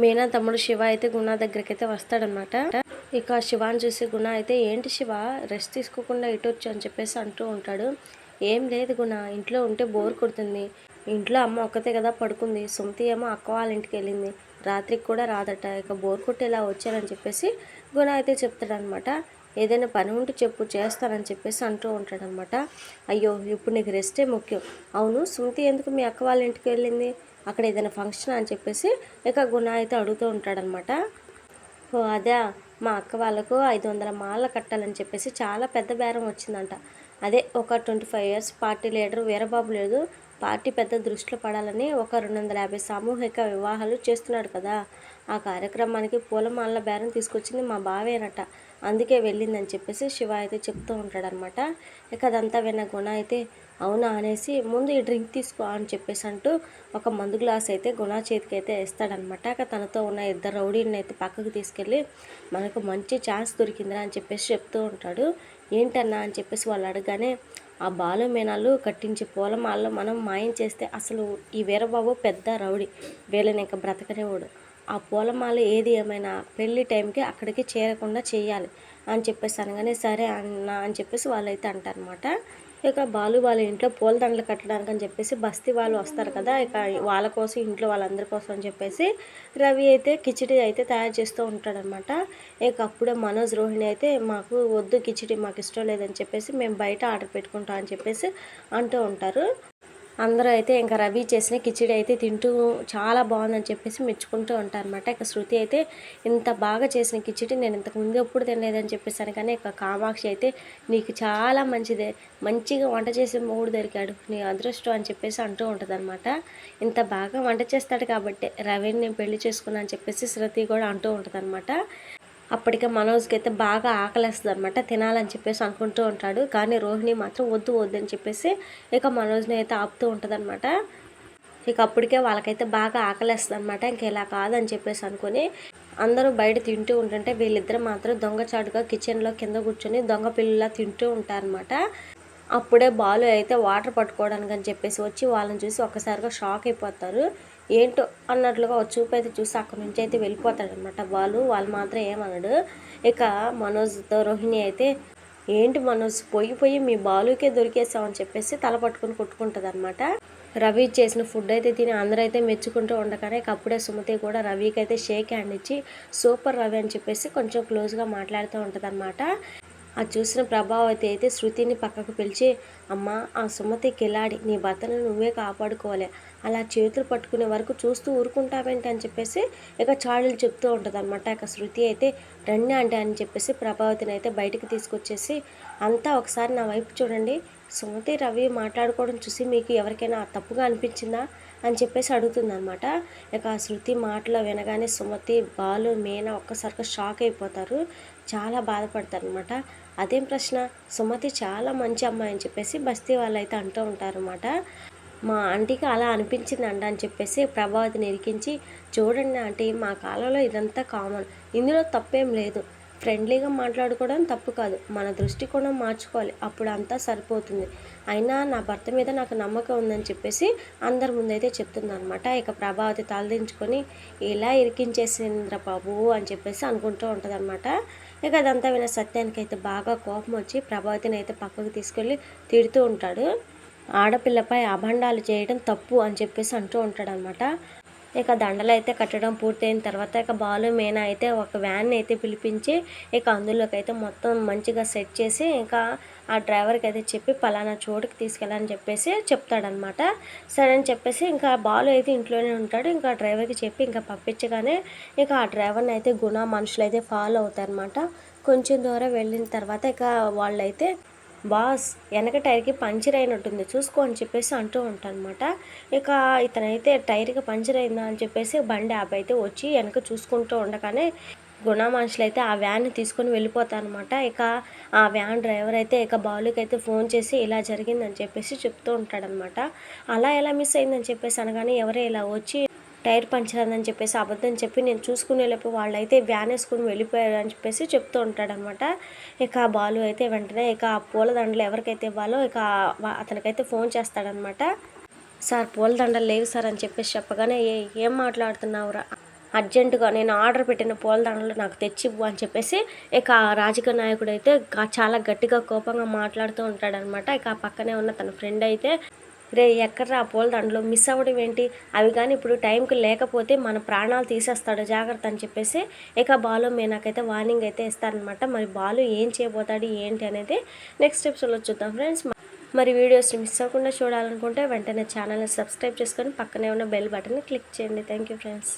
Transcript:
మీనా తమ్ముడు శివ అయితే గుణ దగ్గరికి అయితే వస్తాడనమాట ఇక శివాని చూసి గుణ అయితే ఏంటి శివ రెస్ట్ తీసుకోకుండా ఇటు వచ్చు అని చెప్పేసి అంటూ ఉంటాడు. ఏం లేదు గుణ ఇంట్లో ఉంటే బోర్ కొడుతుంది. ఇంట్లో అమ్మ ఒక్కతే కదా పడుకుంది. సుమతి ఏమో అక్క వాళ్ళ ఇంటికి వెళ్ళింది. రాత్రికి కూడా రాదట. ఇక బోర్ కొట్టేలా వచ్చారని చెప్పేసి గుణ అయితే చెప్తాడనమాట ఏదైనా పని ఉంటే చెప్పు చేస్తానని చెప్పేసి అంటూ ఉంటాడనమాట అయ్యో ఇప్పుడు నీకు రెస్టే ముఖ్యం. అవును సుమతి ఎందుకు మీ అక్క వాళ్ళ ఇంటికి వెళ్ళింది? అక్కడ ఏదైనా ఫంక్షన్ అని చెప్పేసి ఇక గుణ అయితే అడుగుతూ ఉంటాడనమాట. ఓ అదే మా అక్క వాళ్ళకు ఐదు వందల మాల కట్టాలని చెప్పేసి చాలా పెద్ద బేరం వచ్చిందంట. అదే ఒక twenty five years party leader Veerababu లేదు. పార్టీ పెద్ద దృష్టిలో పడాలని ఒక రెండు వందల యాభై సామూహిక వివాహాలు చేస్తున్నాడు కదా. ఆ కార్యక్రమానికి పూలమాల బేరం తీసుకొచ్చింది మా బావేనట. అందుకే వెళ్ళిందని చెప్పేసి శివ అయితే చెప్తూ ఉంటాడనమాట. ఇక అదంతా విన్న గుణ అయితే అవునా అనేసి ముందు ఈ డ్రింక్ తీసుకో అని చెప్పేసి అంటూ ఒక మందు గ్లాస్ అయితే గుణ చేతికి అయితే వేస్తాడనమాట ఇక తనతో ఉన్న ఇద్దరు రౌడీని అయితే పక్కకు తీసుకెళ్ళి మనకు మంచి ఛాన్స్ దొరికిందిరా అని చెప్పేసి చెప్తూ ఉంటాడు. ఏంటన్నా అని చెప్పేసి వాళ్ళు అడగగానే ఆ బాలు మీనాలు కట్టించి పూలమాలలో మనం మాయం చేస్తే అసలు ఈ వీరబాబు పెద్ద రౌడీ. వీళ్ళని ఇంకా బ్రతకనేవాడు ఆ పూలమాల ఏది ఏమైనా పెళ్ళి టైంకి అక్కడికి చేరకుండా చేయాలి అని చెప్పేసి అనగానే సరే అన్న అని చెప్పేసి వాళ్ళైతే అంటారనమాట ఇక బాలు వాళ్ళ ఇంట్లో పూలదండలు కట్టడానికి అని చెప్పేసి బస్తీ వాళ్ళు వస్తారు కదా ఇక వాళ్ళ కోసం ఇంట్లో వాళ్ళందరి కోసం అని చెప్పేసి రవి అయితే కిచిడి అయితే తయారు చేస్తూ ఉంటాడనమాట ఇక అప్పుడే మనోజ్ రోహిణి అయితే మాకు వద్దు కిచిడి మాకు ఇష్టం లేదని చెప్పేసి మేము బయట ఆర్డర్ పెట్టుకుంటాం అని చెప్పేసి అంటూ ఉంటారు. అందరూ అయితే ఇంకా రవి చేసిన కిచిడి అయితే తింటూ చాలా బాగుందని చెప్పేసి మెచ్చుకుంటూ ఉంటారనమాట ఇక శృతి అయితే ఇంత బాగా చేసిన కిచిడి నేను ఇంతకు ముందు ఎప్పుడు తినలేదని చెప్పేసాను. కానీ ఇక కామాక్షి అయితే నీకు చాలా మంచిదే మంచిగా వంట చేసే మూడు దొరికాడు నీ అదృష్టం అని చెప్పేసి అంటూ ఉంటుంది అనమాట ఇంత బాగా వంట చేస్తాడు కాబట్టి రవిని నేను పెళ్ళి చేసుకున్నా అని చెప్పేసి శృతి కూడా అంటూ ఉంటుంది అనమాట అప్పటికే మనోజ్కి అయితే బాగా ఆకలేస్తుంది అనమాట తినాలని చెప్పేసి అనుకుంటూ ఉంటాడు. కానీ రోహిణి మాత్రం వద్దు వద్దు అని చెప్పేసి ఇక మనోజ్ని అయితే ఆపుతూ ఉంటుంది అనమాట ఇక అప్పటికే వాళ్ళకైతే బాగా ఆకలేస్తుంది అనమాట ఇంక ఇలా కాదని చెప్పేసి అనుకుని అందరూ బయట తింటూ ఉంటుంటే వీళ్ళిద్దరు మాత్రం దొంగచాటుగా కిచెన్లో కింద కూర్చొని దొంగ పిల్లలా తింటూ ఉంటారనమాట అప్పుడే బాలు అయితే వాటర్ పట్టుకోవడానికి అని చెప్పేసి వచ్చి వాళ్ళని చూసి ఒక్కసారిగా షాక్ అయిపోతారు. ఏంటో అన్నట్లుగా ఒక చూపు అయితే చూసి అక్కడి నుంచి అయితే వెళ్ళిపోతాడనమాట బాలు వాళ్ళు మాత్రం ఏమన్నాడు ఇక మనోజ్తో రోహిణి అయితే ఏంటి మనోజ్ పోయి పోయి మీ బాలుకే దొరికేసామని చెప్పేసి తల పట్టుకుని కొట్టుకుంటుంది అనమాట రవి చేసిన ఫుడ్ అయితే తిని అందరూ అయితే మెచ్చుకుంటూ ఉండగానే అప్పుడే సుమతి కూడా రవికి అయితే షేక్ హ్యాండ్ ఇచ్చి సూపర్ రవి అని చెప్పేసి కొంచెం క్లోజ్గా మాట్లాడుతూ ఉంటుంది అది చూసిన ప్రభావతి అయితే శృతిని పక్కకు పిలిచి అమ్మ ఆ సుమతి కిలాడి నీ భర్తను నువ్వే కాపాడుకోవాలి. అలా చేతులు పట్టుకునే వరకు చూస్తూ ఊరుకుంటావేంటి? అని చెప్పేసి ఇక చాడీలు చెప్తూ ఉంటుంది అనమాట ఇక శృతి అయితే రండి అంటే అని చెప్పేసి ప్రభావతిని అయితే బయటికి తీసుకొచ్చేసి అంతా ఒకసారి నా వైపు చూడండి. సుమతి రవి మాట్లాడుకోవడం చూసి మీకు ఎవరికైనా తప్పుగా అనిపించిందా అని చెప్పేసి అడుగుతుంది అనమాట ఇక ఆ శృతి మాటలు వినగానే సుమతి బాలు మీనా ఒక్కసారిగా షాక్ అయిపోతారు. చాలా బాధపడతారు అనమాట అదేం ప్రశ్న? సుమతి చాలా మంచి అమ్మాయి అని చెప్పేసి బస్తీ వాళ్ళు అయితే అంటూ ఉంటారన్నమాట. మా ఆంటీకి అలా అనిపించింది అంట అని చెప్పేసి ప్రభావతిని ఎరికించి చూడండి ఆంటీ మా కాలంలో ఇదంతా కామన్. ఇందులో తప్పేం లేదు. ఫ్రెండ్లీగా మాట్లాడుకోవడం తప్పు కాదు. మన దృష్టికోణం మార్చుకోవాలి. అప్పుడు అంతా సరిపోతుంది. అయినా నా భర్త మీద నాకు నమ్మకం ఉందని చెప్పేసి అందరి ముందైతే చెప్తుంది అనమాట ఇక ప్రభావతి తలదించుకొని ఇలా ఇరికించేసింద్ర బాబు అని చెప్పేసి అనుకుంటూ ఉంటుంది అనమాట ఇక అదంతా విన సత్యానికి అయితే బాగా కోపం వచ్చి ప్రభావతిని అయితే పక్కకు తీసుకెళ్ళి తిడుతూ ఉంటాడు. ఆడపిల్లపై అభండాలు చేయడం తప్పు అని చెప్పేసి అంటూ ఉంటాడనమాట ఇక దండలు అయితే కట్టడం పూర్తయిన తర్వాత ఇక బాలు మీనా అయితే ఒక వ్యాన్ అయితే పిలిపించి ఇక అందులోకి అయితే మొత్తం మంచిగా సెట్ చేసి ఇంకా ఆ డ్రైవర్కి అయితే చెప్పి పలానా చోటుకి తీసుకెళ్ళని చెప్పేసి చెప్తాడనమాట. సరే అని చెప్పేసి ఇంకా బాలు అయితే ఇంట్లోనే ఉంటాడు. ఇంకా డ్రైవర్కి చెప్పి ఇంకా పంపించగానే ఇక ఆ డ్రైవర్ని అయితే గుణ మనుషులు అయితే ఫాలో అవుతారనమాట. కొంచెం దూరం వెళ్ళిన తర్వాత ఇక వాళ్ళైతే బాస్ వెనక టైర్కి పంచర్ అయినట్టుంది. చూసుకో అని చెప్పేసి అంటూ ఉంటానమాట ఇక ఇతనైతే టైర్కి పంచర్ అయిందా అని చెప్పేసి బండి యాప్ అయితే వచ్చి వెనక చూసుకుంటూ ఉండగానే గుణ మనుషులు అయితే ఆ వ్యాన్ తీసుకొని వెళ్ళిపోతారనమాట ఇక ఆ వ్యాన్ డ్రైవర్ అయితే ఇక బాలుకి అయితే ఫోన్ చేసి ఇలా జరిగిందని చెప్పేసి చెప్తూ ఉంటాడనమాట అలా ఎలా మిస్ అయిందని చెప్పేసి అనగానే ఎవరే ఇలా వచ్చి టైర్ పంచర్ అని చెప్పేసి అబద్ధం చెప్పి నేను చూసుకునే లోపు వాళ్ళైతే వ్యాన్ వేసుకుని వెళ్ళిపోయారు అని చెప్పేసి చెప్తూ ఉంటాడనమాట. ఇక ఆ బాలు అయితే వెంటనే ఇక ఆ పూలదండలు ఎవరికైతే ఇవ్వాలో ఇక అతనికైతే ఫోన్ చేస్తాడనమాట. సార్ పూలదండలు లేవు సార్ అని చెప్పేసి చెప్పగానే ఏ ఏం మాట్లాడుతున్నావురా? అర్జెంటుగా నేను ఆర్డర్ పెట్టిన పూలదండలు నాకు తెచ్చివ్వు అని చెప్పేసి ఇక ఆ రాజకీయ నాయకుడు అయితే చాలా గట్టిగా కోపంగా మాట్లాడుతూ ఉంటాడనమాట. ఇక ఆ పక్కనే ఉన్న తన ఫ్రెండ్ అయితే రే ఎక్కడ్రా పూల దండలు? మిస్ అవ్వడం ఏంటి? అవి కానీ ఇప్పుడు టైంకి లేకపోతే మన ప్రాణాలు తీసేస్తాడు జాగ్రత్త అని చెప్పేసి ఇక బాలు మీనాకైతే వార్నింగ్ అయితే ఇస్తారనమాట మరి బాలు ఏం చేయబోతాడు ఏంటి అనేది నెక్స్ట్ ఎపిసోడ్లో చూద్దాం ఫ్రెండ్స్. మరి వీడియోస్ని మిస్ అవ్వకుండా చూడాలనుకుంటే వెంటనే ఛానల్ని సబ్స్క్రైబ్ చేసుకొని పక్కనే ఉన్న బెల్ బటన్ని క్లిక్ చేయండి. Thank you friends.